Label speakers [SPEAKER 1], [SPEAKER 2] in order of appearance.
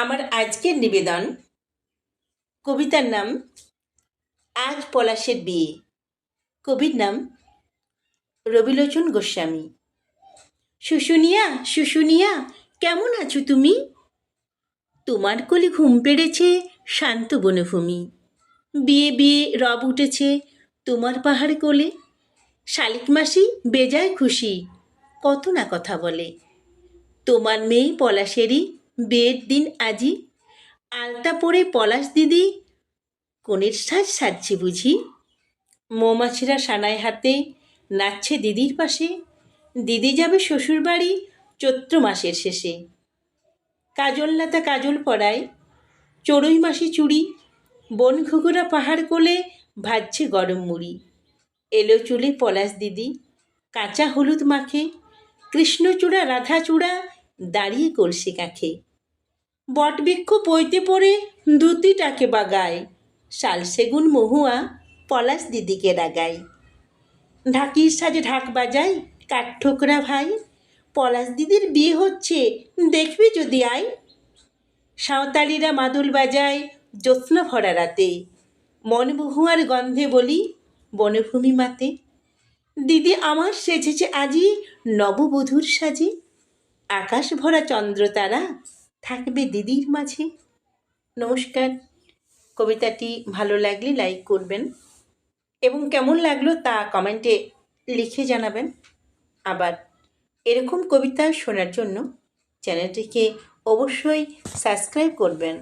[SPEAKER 1] আমার আজকের নিবেদন কবিতার নাম আজ পলাশের বিয়ে। কবির নাম রবিলোচন গোস্বামী। শুশুনিয়া শুশুনিয়া, কেমন আছো তুমি? তোমার কোলে ঘুম পেড়েছে শান্ত বনভূমি। বিয়ে বিয়ে, রব উঠেছে তোমার পাহাড় কোলে। শালিক মাসি বেজায় খুশি, কত না কথা বলে। তোমার মেয়ে পলাশেরই বিয়ের দিন আজি। আলতা পরে পলাশ দিদি, কনের সাজ সাজছে বুঝি। মৌমাছিরা সানায় হাতে নাচছে দিদির পাশে। দিদি যাবে শ্বশুর বাড়ি চৈত্র মাসের শেষে। কাজল লতা কাজল পড়ায়, চড়ুই মাসি চুড়ি বন ঘুঘুরা পাহাড় কোলে ভাজছে গরম মুড়ি। এলো চুলে পলাশ দিদি, কাঁচা হলুদ মাখে। কৃষ্ণচূড়া, রাধাচূড়া দাঁড়িয়ে কলসি কাখে। বটবৃক্ষ পইতে পড়ে দুতিটাকে বাগায়। শাল সেগুন মহুয়া পলাশ দিদিকে রাগায়। ঢাকির সাজে ঢাক বাজায় কাঠঠোকরা ভাই। পলাশ দিদির বিয়ে হচ্ছে, দেখবি যদি আয়। সাঁওতালিরা মাদুল বাজায় জ্যোৎস্না ভরা রাতে। মন বহুয়ার গন্ধে বলি, বনভূমি মাতে। দিদি আমার সেজেছে আজি নববধূর সাজে। আকাশ ভরা চন্দ্র তারা থাকবে দিদির মাঝে। নমস্কার। কবিতাটি ভালো লাগলে লাইক করবেন এবং কেমন লাগল তা কমেন্টে লিখে জানাবেন। আবার এরকম কবিতা শোনার জন্য চ্যানেলটিকে অবশ্যই সাবস্ক্রাইব করবেন।